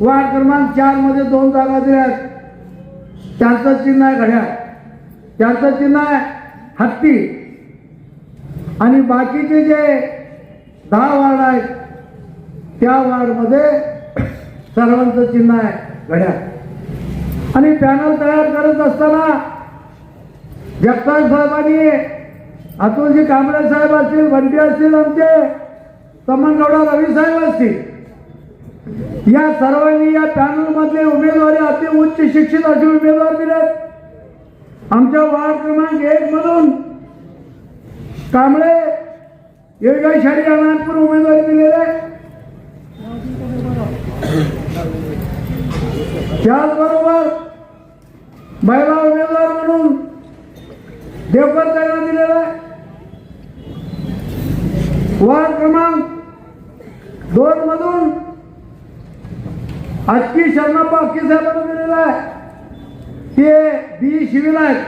Ward क्रमांक चारमध्ये दोन जागा दिल्यात त्यांचं चिन्ह आहे घड्याळ. त्यांचं चिन्ह आहे हत्ती. आणि बाकीचे जे दहा वार्ड आहेत त्या वार्डमध्ये सर्वांचं चिन्ह आहे घड्याळ. आणि पॅनल तयार करत असताना जगताज साहेबांनी अतुलजी कांबळे साहेब असतील बंटी असतील आमचे तमनगौडा रवी साहेब असतील या सर्वांनी या पॅनल मधले उमेदवारी अति उच्च शिक्षित असे उमेदवार दिलेत आमच्या वार्ड क्रमांक एक मधून कांबळे येळगाव शाडी अनाथपूर उमेदवारी दिलेले आहे. त्याचबरोबर महिला उमेदवार म्हणून देवकर त्यांना दिलेला आहे वार्ड क्रमांक दोन मधून आजकी शर्माप्पा अक्की साहेबांना दिलेला आहे. ते बी शिविल आहेत.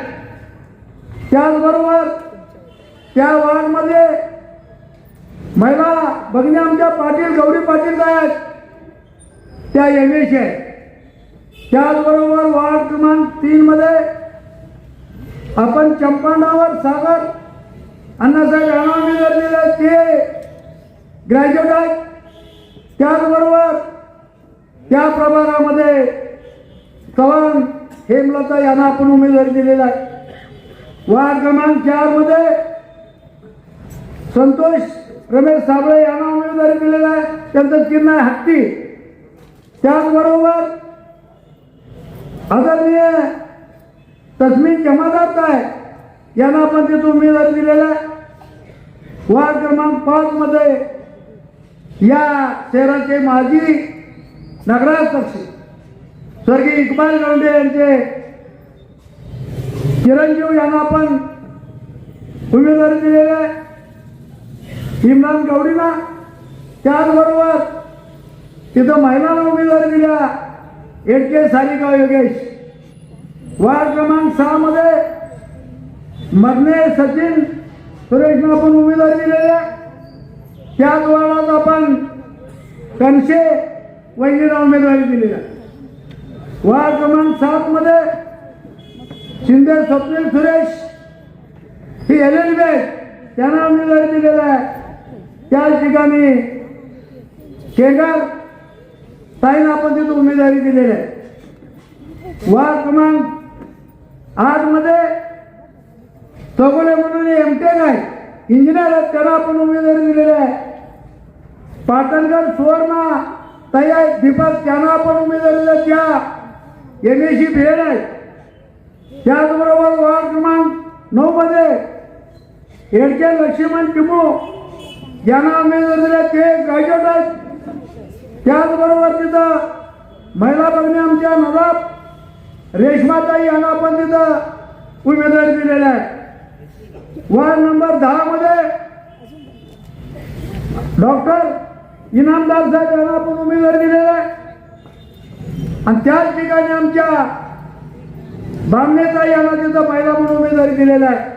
त्याचबरोबर त्या वार्डमध्ये महिला भगिनी आमच्या पाटील गौरी पाटील आहेत त्या एम एस आहे त्याचबरोबर वार्ड क्रमांक तीन मध्ये आपण चंपांडावर सागर अण्णासाहेब यांना उमेदवार दिले ते ग्रॅज्युएट आहेत. त्याचबरोबर त्या प्रभागामध्ये चव्हाण हेमलता यांना आपण उमेदवारी दिलेला आहे. वार्ड क्रमांक चारमध्ये संतोष रमेश साबळे यांना उमेदवारी दिलेला आहे. त्यांचं चिन्ह आहे हत्ती. त्याचबरोबर आदरणीय तस्मीन जमादात आहे. यांना आपण तिथं उमेदवारी दिलेला आहे. वार्ड क्रमांक पाचमध्ये या शहराचे माजी नगराध्यक्ष स्वर्गीय इकबाल गवंडे यांचे चिरंजीव यांना आपण उमेदवारी दिलेली आहे. इम्रान गवडीला त्याचबरोबर तिथं महिलांना उमेदवारी दिल्या एड के सालिका योगेश. वार्ड क्रमांक सहा मध्ये मगने सचिन सुरेशना आपण उमेदवारी दिलेली आहे. त्याच वार्डात आपण कनशे वहिनीला उमेदवारी दिलेली आहे. वार्ड क्रमांक सात मध्ये शिंदे स्वप्नील सुरेश ही एल एल बी त्यांना उमेदवारी दिलेला आहे. त्या ठिकाणी शेगाव ताईन आपण तिथं उमेदवारी दिलेली आहे. वार्ड क्रमांक आठमध्ये चौगुले म्हणून एमटेक आहे. इंजिनियर आहेत त्यांना आपण उमेदवारी दिलेली आहे. पाटणकर सुवर्णा ताई आहेत दीपक त्यांना आपण उमेदवारी दिली त्या एम एस सी भेड त्याचबरोबर वार्ड क्रमांक नऊ मध्ये एडके लक्ष्मण टिंबू यांना उमेदवारी दिल्या ते ग्रॅज्युएट आहेत. त्याचबरोबर तिथं महिला भगिनी आमच्या नवाब रेशमाताई यांना आपण तिथं उमेदवारी दिलेल्या आहे. वार्ड नंबर दहा मध्ये डॉक्टर इनामदार साहेब यांना आपण उमेदवारी दिलेला आहे. आणि त्याच ठिकाणी आमच्या बामणेताई यांना तिथं पहिला म्हणून उमेदवारी दिलेला आहे.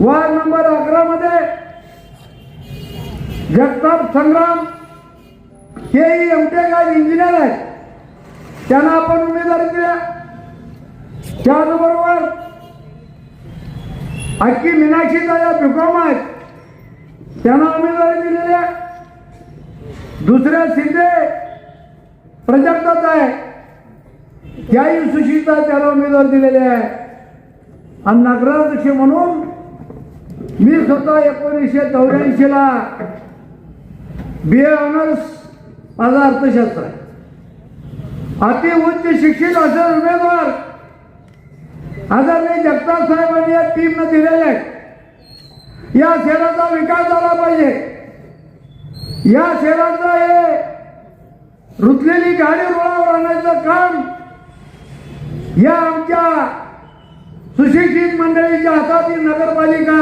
वार्ड नंबर अकरा मध्ये जगताप संग्राम हेही एमटेकार इंजिनियर आहेत. त्यांना आपण उमेदवारी दिल्या. त्याचबरोबर अक्की मीनाक्षीचा या बिकॉम आहेत. त्यांना उमेदवारी दिलेली आहे. दुसऱ्या शिंदे प्रजापतात आहे. त्याही सुशिता त्याला उमेदवार दिलेले आहे. आणि नगराध्यक्ष म्हणून मी स्वतः एकोणीसशे चौऱ्याऐंशी ला बी ए ऑनर्स माझा अर्थशास्त्र आहे. अति उच्च शिक्षित असे उमेदवार आदरणीय जगताप साहेबांनी या टीमनं दिलेले आहेत. या शहराचा विकास झाला पाहिजे. या शहराचं हे रुतलेली गाडी रुळावर आणायचं काम या आमच्या सुशिक्षित मंडळीच्या हातातील नगरपालिका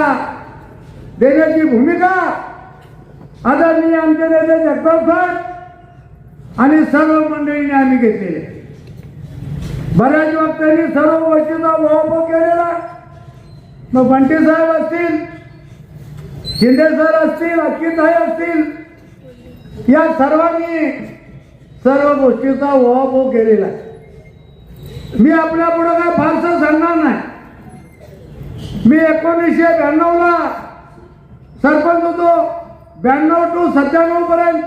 देण्याची भूमिका आदरणीय आमचे नेते जगताप साहेब आणि सर्व मंडळीने आम्ही घेतलेले बऱ्याच वक्त्यांनी सर्व गोष्टीचा वापर केलेला. मग बंटी साहेब असतील शिंदे सर असतील अक्कीताई असतील या सर्वांनी सर्व गोष्टीचा ओहापोह केलेला मी आपल्या पुढे काय फारसं सांगणार नाही. मी एकोणीसशे ब्याण्णवला सरपंच होतो ब्याण्णव टू सत्त्याण्णव पर्यंत.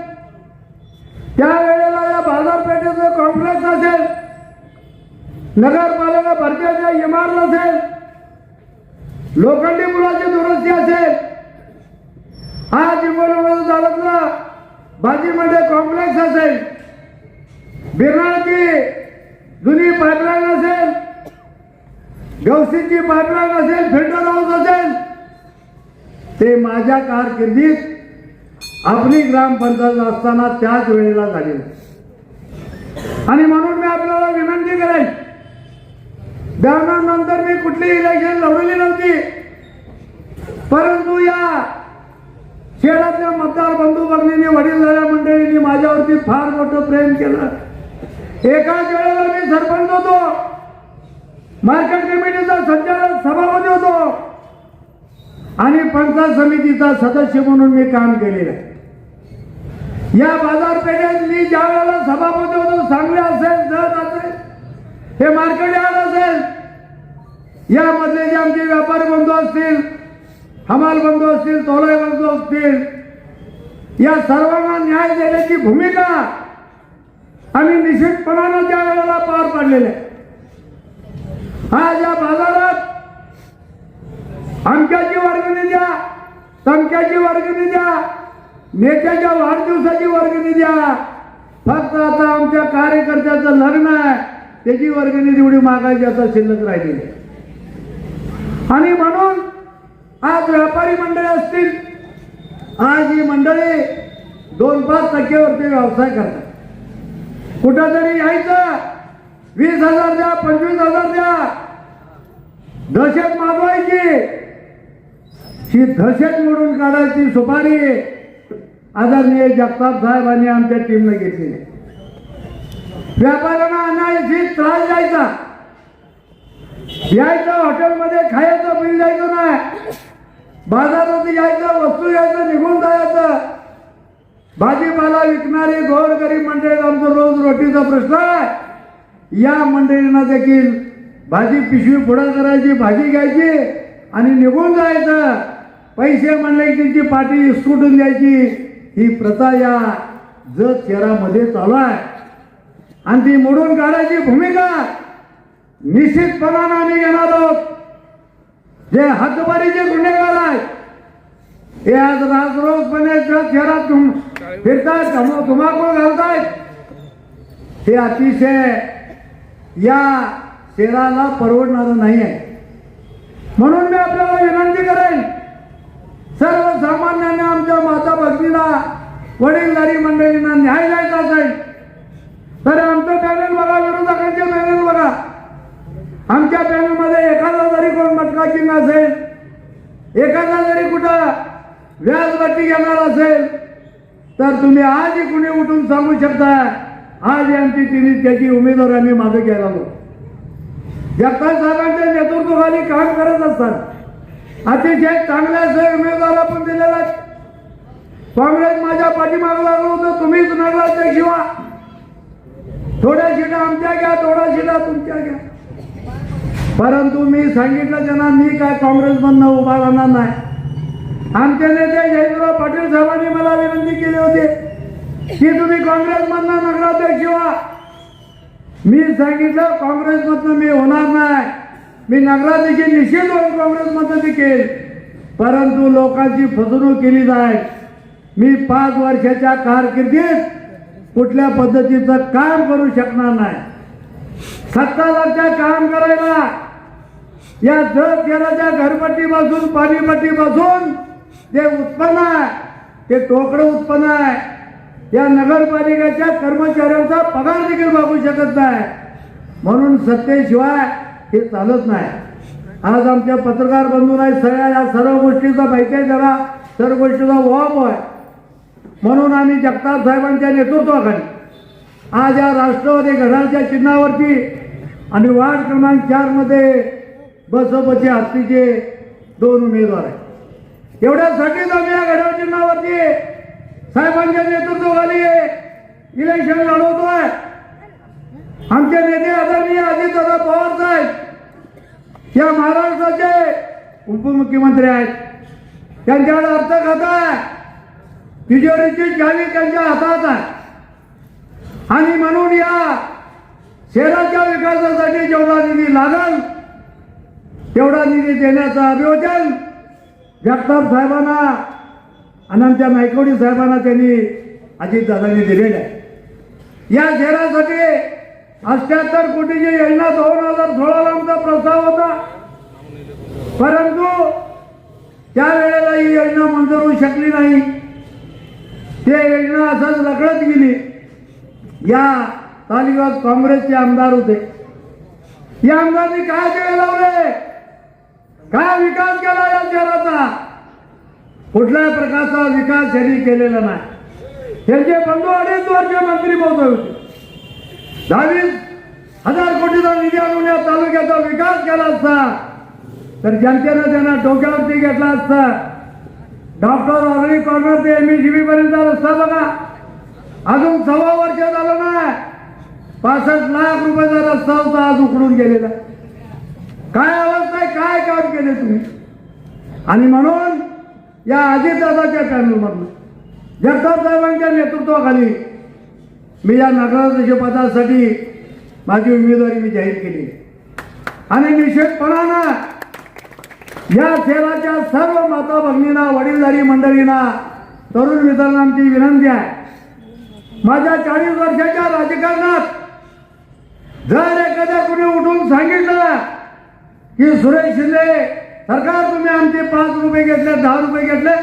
त्यावेळेला या बाजारपेठेचं कॉम्प्लेक्स असेल नगरपालिका भरतीच्या इमारत असेल लोखंडी पुलाची दुरुस्ती असेल. आज चालत ना बाजीमध्ये कॉम्प्लेक्स असेल. बिरणाची जुनी पाईपलाईन असेल. गवसीची पाईपलाईन असेल फिल्टर हाऊस असेल. ते माझ्या कारकिर्दीत आपली ग्रामपंचायत असताना त्याच वेळेला झाली. आणि म्हणून मी आपल्याला विनंती करेन नंतर मी कुठली इलेक्शन लढवली नव्हती. परंतु या खेळातल्या मतदार बंधू भगिनींनी वडीलधाऱ्या मंडळींनी माझ्यावरती फार मोठं प्रेम केलं. एकाच वेळेला मी सरपंच होतो. मार्केट कमिटीचा संचालक सभापती होतो. आणि पंचायत समितीचा सदस्य म्हणून मी काम केलेलं आहे. या बाजारपेठेत मी ज्या वेळेला सभापती होतो सांगले असेल जत असेल हे मार्केट यार्ड असेल यामधले जे आमचे व्यापारी बंधू असतील हमाल बंधू असतील तोलाय बंधू असतील. या सर्वांना न्याय देण्याची भूमिका आम्ही निश्चितपणानं त्या वेळेला पार पाडलेले आज या बाजारात अमक्याची वर्गणी द्या तमक्याची वर्गणी द्या नेत्याच्या वाढदिवसाची वर्गणी द्या. फक्त आता आमच्या कार्यकर्त्याचं लग्न आहे त्याची वर्गणी तेवढी मागायची आता शिल्लक राहिलेली आणि म्हणून आज व्यापारी मंडळी असतील आज ही मंडळी दोन पाच टक्केवरती व्यवसाय करतात. कुठंतरी यायचं वीस हजार द्या पंचवीस हजार द्या. दहशत मागवायची ही दहशत मोडून काढायची सुपारी आदरणीय जगताप साहेबांनी आमच्या टीमने घेतली. व्यापाऱ्यांना अनायशी त्रास द्यायचा. यायचं हॉटेलमध्ये खायचं बाजारात यायचं वस्तू यायचं निघून जायचं. भाजीपाला विकणारी गोर गरीब मंडळी आमचं रोज रोटीचा प्रश्न आहे. या मंडळींना देखील भाजी पिशवी पुढं करायची भाजी घ्यायची आणि निघून जायचं. पैसे म्हणले की त्यांची पाठी सुटून द्यायची. ही प्रथा या जत शहरामध्ये चालू आहे. आणि ती मोडून काढायची भूमिका निश्चितपणानं आम्ही घेणार आहोत. जे हातबारीचे गुन्हेगार आहेत हे आज राजरोजपणे शहरात फिरतायत धुमाकूळ घालतायत. हे अतिशय या शहराला परवडणारं नाही आहे. म्हणून मी आपल्याला विनंती करेन सर्वसामान्यांनी आमच्या माता भगिनीला वडीलधारी मंडळींना न्याय द्यायचा असेल तर आमचं पॅनल बघा विरोधकांचे पॅनल बघा. आमच्या बँकमध्ये एखादा जरी कोण मटका किंग असेल एखादा जरी कुठं व्याजबट्टी घेणार असेल तर तुम्ही आजही कुणी उठून सांगू शकता आज आमची तिने त्याची उमेदवार आम्ही मागे घ्यायला आलो. जगताप साहेबांच्या नेतृत्वाखाली काम करत असतात. अतिशय चांगल्या सर उमेदवार आपण दिलेला काँग्रेस माझ्या पाठीमागं लागलो होतं तुम्हीच नगराध्यक्ष शिवा. थोड्या शिटा आमच्या घ्या थोड्या शिटा तुमच्या घ्या. परंतु मी सांगितलं त्यांना मी काय काँग्रेसमधनं उभा राहणार नाही. आमचे नेते जयंतराव पाटील साहेबांनी मला विनंती केली होती की तुम्ही काँग्रेसमधनं नगराध्यक्ष व्हा. मी सांगितलं काँग्रेसमधनं मी होणार नाही. मी नगराध्यक्ष निश्चित होईल काँग्रेसमधनं देखील परंतु लोकांची फसवणूक केली जाईल. मी पाच वर्षाच्या कारकिर्दीत कुठल्या पद्धतीचं काम करू शकणार नाही. सत्ता लक्षात काम करायला या जग तेलाच्या पाणीपट्टी पाणीपट्टीपासून जे उत्पन्न आहे ते टोकडं उत्पन्न आहे. या नगरपालिकेच्या कर्मचाऱ्यांचा पगार देखील मागू शकत नाही. म्हणून सत्तेशिवाय हे चालत नाही. आज आमच्या पत्रकार बंधूंना सगळ्या या सर्व गोष्टीचा माहिती आहे जरा. सर्व गोष्टीचा ओप आहे. म्हणून आम्ही जगताप साहेबांच्या नेतृत्वाखाली आज या राष्ट्रवादी घडाच्या चिन्हावरती आणि वार्ड क्रमांक चारमध्ये मध्ये बसपचे हत्तीचे दोन उमेदवार आहेत. एवढ्यासाठीच आम्ही या घड्याळ चिन्हावरती साहेबांच्या नेतृत्वाखाली इलेक्शन लढवतोय. आमचे नेते आदरणीय अजितदादा पवार साहेब या महाराष्ट्राचे उपमुख्यमंत्री आहेत. त्यांच्याकडे अर्थ खाता आहे? तिजोरीची चावी त्यांच्या हातात आहे. आणि म्हणून या शहराच्या विकासासाठी जेवढा निधी लागल तेवढा निधी देण्याचं अभियोजन जगताप साहेबांना आणि आमच्या नायकवडी साहेबांना त्यांनी अजितदादांनी दिलेलं आहे. या शहरासाठी अष्ट्याहत्तर कोटीची योजना दोन हजार सोळाला आमचा प्रस्ताव होता. परंतु त्यावेळेला ही योजना मंजूर होऊ शकली नाही. ते योजना असंच लकडत गेली. या तालिबात काँग्रेसचे आमदार होते. या आमदारांनी काय केले लावले काय विकास केला या शहराचा? कुठल्याही प्रकारचा विकास त्यांनी केलेला नाही. त्यांचे बंधू अडीच वर्ष मंत्री महोदय होते. दहावीस हजार कोटीचा निधी आणून या तालुक्याचा विकास केला असता तर जनतेनं त्यांना डोक्यावरती घेतला असता. डॉक्टर ऑलरेडी कॉर्नर ते एम ई पर्यंत रस्ता बघा. अजून सव्वा वर्ष झालं नाही. पासष्ट लाख रुपयाचा रस्ता होता आज उकडून गेलेला काय अवस्था आहे काय काम केले तुम्ही? आणि म्हणून या अजितदादाच्या पॅनलमधून जगताप साहेबांच्या नेतृत्वाखाली मी या नगराध्यक्ष पदासाठी माझी उमेदवारी मी जाहीर केली. आणि निश्चितपणानं या शहराच्या सर्व माता भगिनींना वडीलधारी मंडळींना तरुण मित्रांना आमची विनंती आहे. माझ्या चाळीस वर्षाच्या राजकारणात जर एखाद्या कुणी उठून सांगितलं की सुरेश शिंदे सरकार तुम्ही आमचे पाच रुपये घेतले दहा रुपये घेतले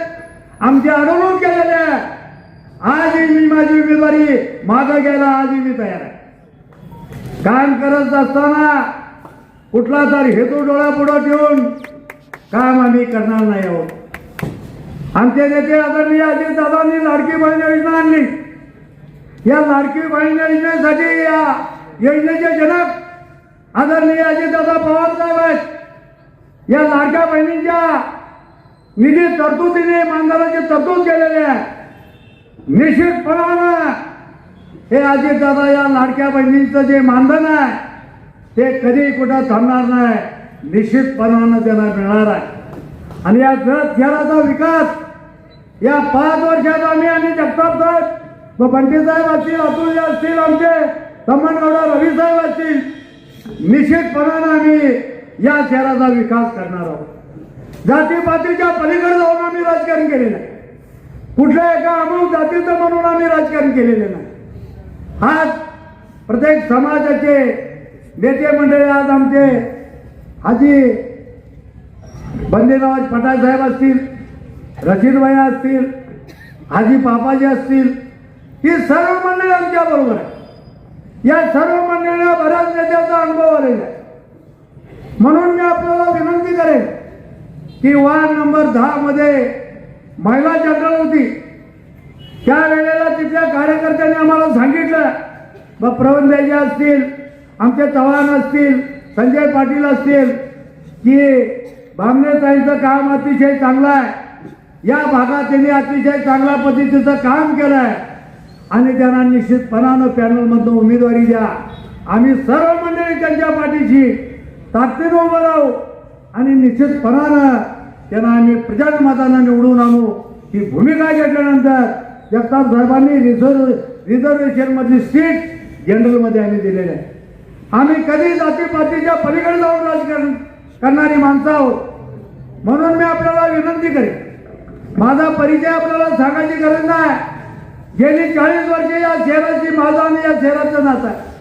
आमची अडवणूक केलेले आहे. आजही मी माझी उमेदवारी मागं घ्यायला आजही मी तयार आहे. काम करत असताना कुठला तरी हेतू डोळ्यापुढं ठेवून काम आम्ही करणार नाही आहोत. आमचे नेते आदरणीय अजित दादांनी लाडकी बहीण योजना आणली. या लाडकी बहीण योजनेसाठी या योजनेचे जनक आदरणीय अजितदादा पवार साहेब आहेत. या लाडक्या बहिणींच्या निधी तरतुदीने मानधनाची तरतूद केलेली आहे. निश्चितपणानं हे अजितदादा या लाडक्या बहिणींचं जे मानधन आहे ते कधी कुठं थांबणार नाही. निश्चितपणानं त्यांना मिळणार आहे. आणि या जत शहराचा विकास या पाच वर्षात आम्ही आणि जगताप साहेब व बंटी साहेब असतील अतुल असतील आमचे तम्मनगौडा रवी साहेब असतील निश्चितपणानं आम्ही या शहराचा विकास करणार आहोत. जातीपातीच्या पलीकडे जाऊन आम्ही राजकारण केलेलं आहे. कुठल्या एका अमुक जातीचं म्हणून आम्ही राजकारण केलेलं नाही. आज प्रत्येक समाजाचे नेते मंडळी आज आमचे हाजी बंदेनवाज पटाय साहेब असतील रशीदभाई असतील हाजी पापाजी असतील ही सर्व मंडळी आमच्या बरोबर आहे या सर्व मंडळीला बऱ्याच नेत्याचा अनुभव आलेला आहे. म्हणून मी आपल्याला विनंती करेन की वार्ड नंबर दहा मध्ये महिला जनरल होती. त्यावेळेला तिथल्या कार्यकर्त्यांनी आम्हाला सांगितलं मग प्रवीणभाई असतील आमचे चव्हाण असतील संजय पाटील असतील की भामनेताईंचं काम अतिशय चांगलं आहे. या भागात त्यांनी अतिशय चांगल्या पद्धतीचं काम केलं आहे आणि त्यांना निश्चितपणानं पॅनलमधनं उमेदवारी द्या. आम्ही सर्व मंडळी त्यांच्या पाठीशी ताकदीनं उभं राहू आणि निश्चितपणानं त्यांना आम्ही प्रचंड निवडून आणू. ही भूमिका घेतल्यानंतर जगताप साहेबांनी रिझर्व रिझर्वेशनमधली सीट जनरलमध्ये आम्ही दिलेली आहे. आम्ही कधी जातीपातीच्या पलीकडे जाऊन राजकारण करणारी माणसं आहोत. म्हणून मी आपल्याला विनंती करेन. माझा परिचय आपल्याला सांगायची गरज नाही. गेली चाळीस वर्षे या शहराची माझा आणि या शहराचं नातं आहे.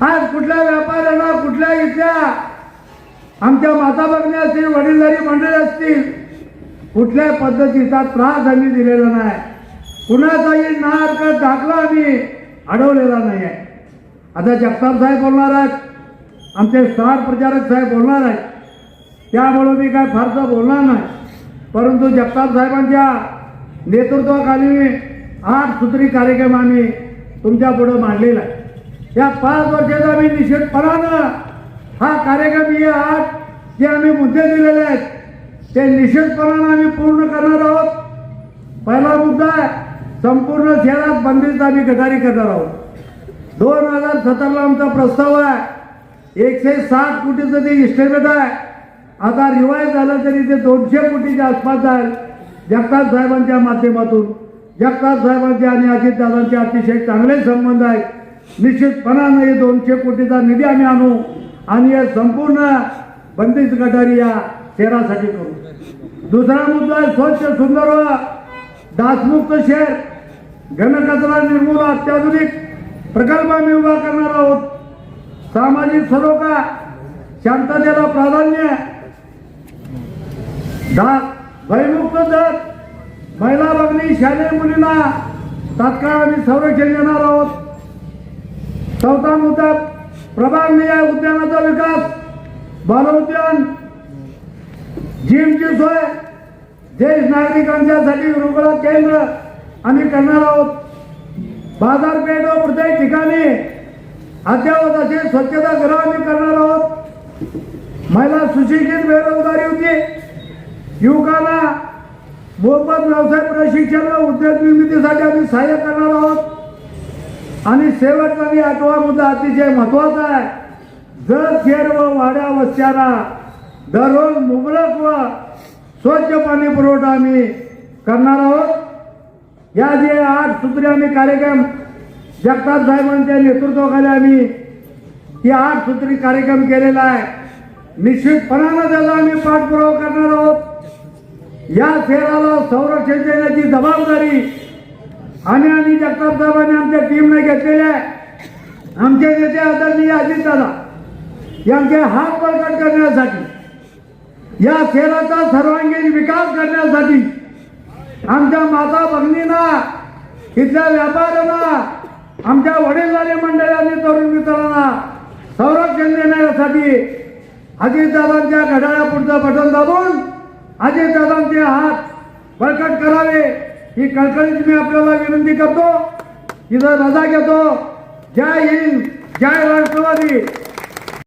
आज कुठल्या व्यापाऱ्यांना कुठल्या इथल्या आमच्या माता भगिनी असतील वडीलधारी मंडळी असतील कुठल्या पद्धतीचा त्रास आम्ही दिलेला नाही. कुणाचाही नाक दाखला आम्ही अडवलेला नाही आहे आता जगताप साहेब बोलणार आहेत आमचे स्टार प्रचारक साहेब बोलणार आहेत. त्यामुळं मी काय फारसं बोलणार नाही. परंतु जगताप साहेबांच्या नेतृत्वाखाली आठ सूत्री कार्यक्रम आम्ही तुमच्यापुढे मांडलेला आहे. या पाच वर्षाचा आम्ही निश्चितपणानं हा कार्यक्रम हे आठ जे आम्ही मुद्दे दिलेले आहेत ते निषेधपणानं आम्ही पूर्ण करणार आहोत. पहिला मुद्दा आहे संपूर्ण शहरात बंदिस्त आम्ही गटारी करणार आहोत. दोन हजार सतराला आमचा प्रस्ताव आहे एकशे साठ कोटीचं ते इस्टेमेट आहे आता रिवाईज झालं तरी ते दोनशे कोटीच्या आसपास जाईल जगताप साहेबांच्या माध्यमातून. जगताप साहेबांचे आणि अजितदादांचे अतिशय चांगले संबंध आहेत निश्चितपणानं हे दोनशे कोटीचा निधी आम्ही आणू आणि या संपूर्ण बंदिस्त गटारी या शहरासाठी करू. दुसरा मुद्दा आहे स्वच्छ सुंदर व दासमुक्त शहर. घनकचरा निर्मूल अत्याधुनिक प्रकल्प आम्ही उभा करणार आहोत. सामाजिक सरोका शांततेला प्राधान्य दा भयमुक्त दर महिला भगिनी शालेय मुलींना तात्काळ आम्ही संरक्षण देणार आहोत. चौथा मुद्दा प्रभाग निहाय उद्यानाचा विकास. बालोद्यान जिमची सोय. ज्येष्ठ नागरिकांच्यासाठी रुग्ण केंद्र आम्ही करणार आहोत. बाजारपेठ व प्रत्येक ठिकाणी अद्यावत असे स्वच्छता गृह आम्ही करणार आहोत. महिला सुशिक्षित बेरोजगारी होती. युवकांना मोफत व्यवसाय प्रशिक्षण व उद्योग निर्मितीसाठी आम्ही सहाय्य करणार आहोत. आणि शेवटचा आणि आठवा मुद्दा अतिशय महत्त्वाचा आहे. जर खेर व वाड्या वस्त्याला दररोज मुबलक व स्वच्छ पाणी पुरवठा आम्ही करणार आहोत. या जे आठ सूत्री आम्ही कार्यक्रम जगताप साहेबांच्या नेतृत्वाखाली आम्ही ही आठ सूत्री कार्यक्रम केलेला आहे. निश्चितपणानं त्याचा आम्ही पाठपुरावा करणार आहोत. या शहराला संरक्षण देण्याची जबाबदारी आम्ही आणि जगताप साहेबांनी आमच्या टीमने घेतलेली आहे. आमचे नेते आदरणीय अजितदादा यांचे हात बळकट करण्यासाठी या शहराचा सर्वांगीण विकास करण्यासाठी आमच्या माता भगिनींना इथल्या व्यापाऱ्यांना आमच्या वडीलधारी मंडळांनी तरुण मित्रांना संरक्षण देण्यासाठी अजितदादांच्या घड्याळा पुढचं बटन दाबून अजितदादांचे हात बळकट करावे ही कळकळीत मी आपल्याला विनंती करतो. इथं रजा घेतो. जय हिंद जय राष्ट्रवादी.